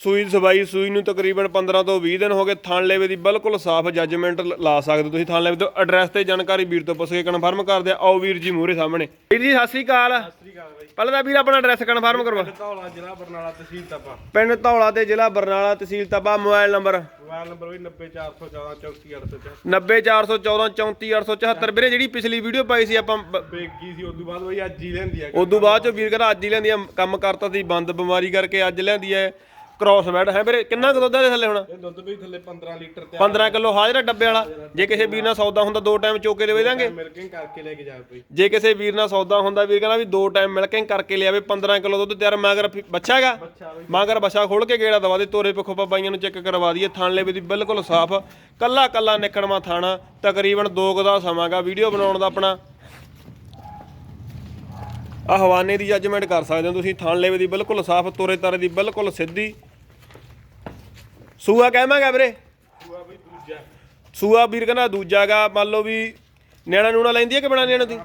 ਸੂਈ ਸਵਾਈ ਸੂਈ ਨੂੰ ਤਕਰੀਬਨ 15 ਤੋਂ 20 ਦਿਨ ਹੋ ਗਏ ਥਣ ਲੇਵੇ ਦੀ ਬਿਲਕੁਲ ਸਾਫ਼ ਜੱਜਮੈਂਟ ਲਾ ਸਕਦੇ ਹੋ ਤੁਸੀਂ ਥਣ ਲੇਵੇ ਤੋਂ। ਐਡਰੈਸ ਤੇ ਜਾਣਕਾਰੀ ਵੀਰ ਤੋਂ ਪੁੱਛ ਕੇ ਕਨਫਰਮ ਕਰਦੇ ਆ। ਆਓ ਵੀਰ ਜੀ ਮੂਹਰੇ ਸਾਹਮਣੇ। ਵੀਰ ਜੀ ਸਤਿ ਸ੍ਰੀ ਅਕਾਲ। ਪਹਿਲਾਂ ਤਾਂ ਵੀਰ ਆਪਣਾ ਐਡਰੈਸ ਕਨਫਰਮ ਕਰਵਾ। ਧੌਲਾ ਜ਼ਿਲ੍ਹਾ ਬਰਨਾਲਾ ਤਹਿਸੀਲ ਤਪਾ। ਪਿੰਡ ਧੌਲਾ ਤੇ ਜ਼ਿਲ੍ਹਾ ਬਰਨਾਲਾ ਤਹਿਸੀਲ Tapa mobile number. Mobile number ਵੀ 90414 34874 90414 34874 ਵੀਰੇ ਜਿਹੜੀ ਪਿਛਲੀ ਵੀਡੀਓ ਪਾਈ ਸੀ ਆਪਾਂ ਬ- ਬੇਗੀ ਸੀ ਉਦੋਂ ਬਾਅਦ ਬਈ ਅੱਜ ਹੀ ਲੈਂਦੀ ਆ। ਉਦੋਂ ਬਾਅਦ ਚ ਵੀਰ ਕਹਿੰਦਾ ਅੱਜ ਹੀ ਲੈਂਦੀ ਆ। ਕੰਮ ਕਰਤਾ ਸੀ ਬੰਦ ਬਿਮਾਰੀ ਕਰਕੇ ਅੱਜ ਲੈਂਦੀ ਹੈ ਕ੍ਰਾਸ ਬੈਡ ਹੈ ਵੀਰੇ ਕਿੰਨਾ ਕੁ ਦੁੱਧ ਆ ਇਹਦੇ ਥੱਲੇ ਹੁਣ? ਇਹ ਦੁੱਧ ਵੀ ਥੱਲੇ 15 ਲੀਟਰ ਤੇ 15 ਕਿਲੋ ਹਾਜ਼ਰ ਡੱਬੇ ਵਾਲਾ। ਜੇ ਕਿਸੇ ਵੀਰ ਨਾਲ ਸੌਦਾ ਹੁੰਦਾ ਦੋ ਟਾਈਮ ਚੋਕੇ ਦੇ ਦਾਂਗੇ। ਮਿਲਕਿੰਗ ਕਰਕੇ ਲੈ ਕੇ ਜਾ ਪਈ ਜੇ ਕਿਸੇ ਵੀਰ ਨਾਲ ਸੌਦਾ ਹੁੰਦਾ ਵੀਰ ਕਹਿੰਦਾ ਵੀ ਦੋ ਟਾਈਮ ਮਿਲ ਕੇ ਕਰਕੇ ਲਿਆਵੇ 15 ਕਿਲੋ ਦੁੱਧ ਤਿਆਰ ਮਗਰ ਬੱਚਾ ਹੈਗਾ? ਮਗਰ ਬੱਚਾ ਖੋਲ ਕੇ ਗੇੜਾ ਦਵਾ ਦੇ ਤੋਰੇ ਪੱਖੋਂ ਬਾਈਆਂ ਨੂੰ ਚੈੱਕ ਕਰਵਾ ਦਈਏ ਥਾਣ ਲੇਵੇ ਦੀ ਬਿਲਕੁਲ ਸਾਫ਼। ਕੱਲਾ ਕੱਲਾ ਨਿਕੜਵਾ ਥਾਣਾ ਤਕਰੀਬਨ 2 ਕੁ ਦਾ ਸਮਾਂਗਾ ਵੀਡੀਓ ਬਣਾਉਣ ਦਾ ਆਪਣਾ। ਆ ਹਵਾਨੇ ਦੀ ਜੱਜਮੈਂਟ ਕਰ ਸਕਦੇ ਹੋ ਤੁਸੀਂ ਥਾਣ ਲੇਵੇ ਦੀ ਬਿਲਕੁਲ ਸਾਫ਼ ਤੋਰੇ ਤਾਰੇ ਦੀ ਬਿਲਕੁਲ ਸਿੱਧੀ। ਸੂਆ ਕਹਿਵਾਂਗਾ ਵੀਰੇ? ਪੂਆ ਬਈ ਦੂਜਾ। ਸੂਆ ਵੀਰ ਕਹਿੰਦਾ ਦੂਜਾਗਾ ਮੰਨ ਲਓ ਵੀ ਨਿਆਣਾ ਨੂਣਾ ਲੈਂਦੀ ਹੈ ਕਿ ਬਣਾ ਨਿਆਣੇ ਦੀ?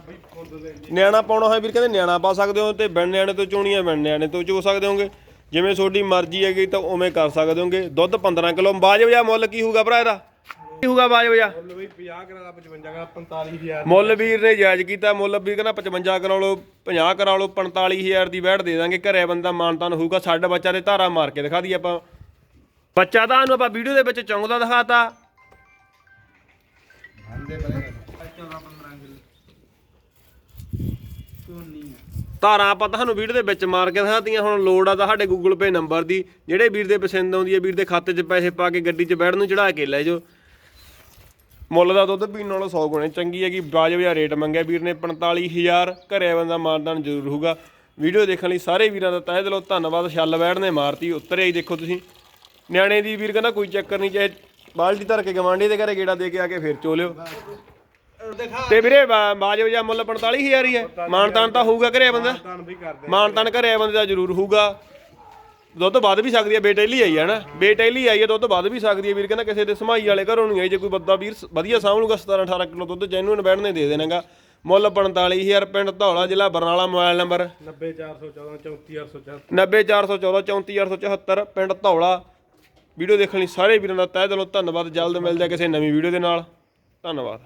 ਨਿਆਣਾ ਪਾਉਣਾ ਹੋਇਆ ਵੀਰ ਕਹਿੰਦੇ ਨਿਆਣਾ ਪਾ ਸਕਦੇ ਹੋ ਤੇ ਬਿਨ ਨਿਆਣੇ ਤੋਂ ਚੋਣੀਆਂ ਬਿਨ ਨਿਆਣੇ ਤੋਂ ਚੋ ਸਕਦੇ ਹੋਗੇ। ਜਿਵੇਂ ਤੁਹਾਡੀ ਮਰਜ਼ੀ ਹੈਗੀ ਤਾਂ ਉਵੇਂ ਕਰ ਸਕਦੇ ਹੋਗੇ। ਦੁੱਧ 15 ਕਿਲੋ ਬਾਜਬ ਜਾਂ ਮੁੱਲ ਕੀ ਹੋਊਗਾ ਭਰਾ ਇਹਦਾ? ਕੀ ਹੋਊਗਾ ਬਾਜਬ ਜਾਂ ਫੁੱਲ ਬਈ 50 ਕਰਾ ਦਾ 55 ਕਰਾ 45000 ਮੁੱਲ ਵੀਰ ਨੇ ਜਾਇਜ਼ ਕੀਤਾ ਮੁੱਲ ਵੀਰ ਕਹਿੰਦਾ 55 ਕਰਾ ਲਓ 50 ਕਰਾ ਲਓ 45000 ਦੀ ਵੈਟ ਦੇ ਦਾਂਗੇ। ਘਰੇ ਬੰਦਾ ਮਾਨਤਾਨ ਹੋਊਗਾ ਸਾਡਾ ਬੱਚਾ ਦੇ ਧਾਰਾ ਮਾਰ ਕੇ ਦਿਖਾ ਦਈਏ ਆਪਾਂ। ਬੱਚਾ ਤਾਂ ਨੂੰ ਆਪਾਂ ਵੀਡੀਓ ਦੇ ਵਿੱਚ ਚੌਂਕਦਾ ਦਿਖਾਤਾ। ਧਾਰਾਂ ਆਪਾਂ ਤੁਹਾਨੂੰ ਵੀਡੀਓ ਦੇ ਵਿੱਚ ਮਾਰ ਕੇ ਦਿਖਾਤੀਆਂ, ਹੁਣ ਲੋੜ ਆ ਤਾਂ ਸਾਡੇ Google Pay ਨੰਬਰ ਦੀ, ਜਿਹੜੇ ਵੀਰ ਦੇ ਪਸੰਦ ਆਉਂਦੀ ਹੈ ਵੀਰ ਦੇ ਖਾਤੇ 'ਚ ਪੈਸੇ ਪਾ ਕੇ ਗੱਡੀ 'ਚ ਬੈਠ ਨੂੰ ਚੜਾ ਕੇ ਲੈ ਜਾਓ। ਮੁੱਲ ਦਾ ਦੁੱਧ ਪੀਣ ਨਾਲੋਂ 100 ਗੁਣੇ ਚੰਗੀ ਹੈਗੀ ਬਾਜਬ ਜਿਹਾ ਰੇਟ ਮੰਗਿਆ। ਵੀਰ ਨੇ 45000 ਘਰੇ ਬੰਦਾ ਮਾਨਦਾਨ ਜ਼ਰੂਰ ਹੋਊਗਾ। ਵੀਡੀਓ ਦੇਖਣ ਲਈ ਸਾਰੇ ਵੀਰਾਂ ਦਾ ਤਹਿ ਦਿਲੋਂ ਧੰਨਵਾਦ। ਛੱਲ ਬੈਠ ਨੇ ਮਾਰਤੀ, ਉੱਤਰੇ ਹੀ ਦੇਖੋ ਤੁਸੀਂ। ਨਿਆਣੇ ਦੀ ਵੀਰ ਕਹਿੰਦਾ ਕੋਈ ਚੱਕਰ ਨਹੀਂ ਚਾਹੇ ਬਾਲਟੀ ਧਰ ਕੇ ਗਵਾਂਢੀ ਦੇ ਘਰੇ ਗੇੜਾ ਦੇ ਕੇ ਆ ਕੇ ਫੇਰ ਚੋਲਿਓ। ਤੇ ਵੀਰੇ ਬਾ- ਬਾਜਬ ਜਿਹਾ ਮੁੱਲ 45000 ਹੀ ਹੈ। ਮਾਨਤਾਨ ਤਾਂ ਹੋਊਗਾ ਘਰੇ ਬੰਦਾ। ਤਾਂ ਵੀ ਕਰਦੇ ਮਾਨਤਾਨ ਘਰੇ ਬੰਦੇ ਦਾ ਜ਼ਰੂਰ ਹੋਊਗਾ। ਦੁੱਧ ਵੱਧ ਵੀ ਸਕਦੀ ਹੈ ਬੇਟੇਲੀ ਆਈ ਹੈ ਨਾ। ਬੇਟੇਲੀ ਆਈ ਹੈ ਦੁੱਧ ਵੱਧ ਵੀ ਸਕਦੀ ਹੈ। ਵੀਰ ਕਹਿੰਦਾ ਕਿਸੇ ਦੇ ਸਮਾਈ ਵਾਲੇ ਘਰੋਂ ਨਹੀਂ ਆਈ। ਜੇ ਕੋਈ ਬੰਦਾ ਵੀਰ ਸ- ਵਧੀਆ ਸਾਂਭ ਲੂਗਾ 17 18 ਕਿਲੋ ਦੁੱਧ ਜੈਨੂਨ ਬੈਠਨੇ ਦੇ ਦੇਣਾਗਾ। ਮੁੱਲ 45000 ਪਿੰਡ ਧੌਲਾ ਜ਼ਿਲ੍ਹਾ ਬਰਨਾਲਾ ਮੋਬਾਈਲ ਨੰਬਰ। 90414 34874 90414 34874 ਪਿੰਡ ਧੌਲਾ। ਵੀਡੀਓ ਦੇਖਣ ਲਈ ਸਾਰੇ ਵੀਰਾਂ ਦਾ ਤਹਿ ਦਿਲੋਂ ਧੰਨਵਾਦ। ਜਲਦ ਮਿਲਦੇ ਹਾਂ ਕਿਸੇ ਨਵੀਂ ਵੀਡੀਓ ਦੇ ਨਾਲ। ਧੰਨਵਾਦ।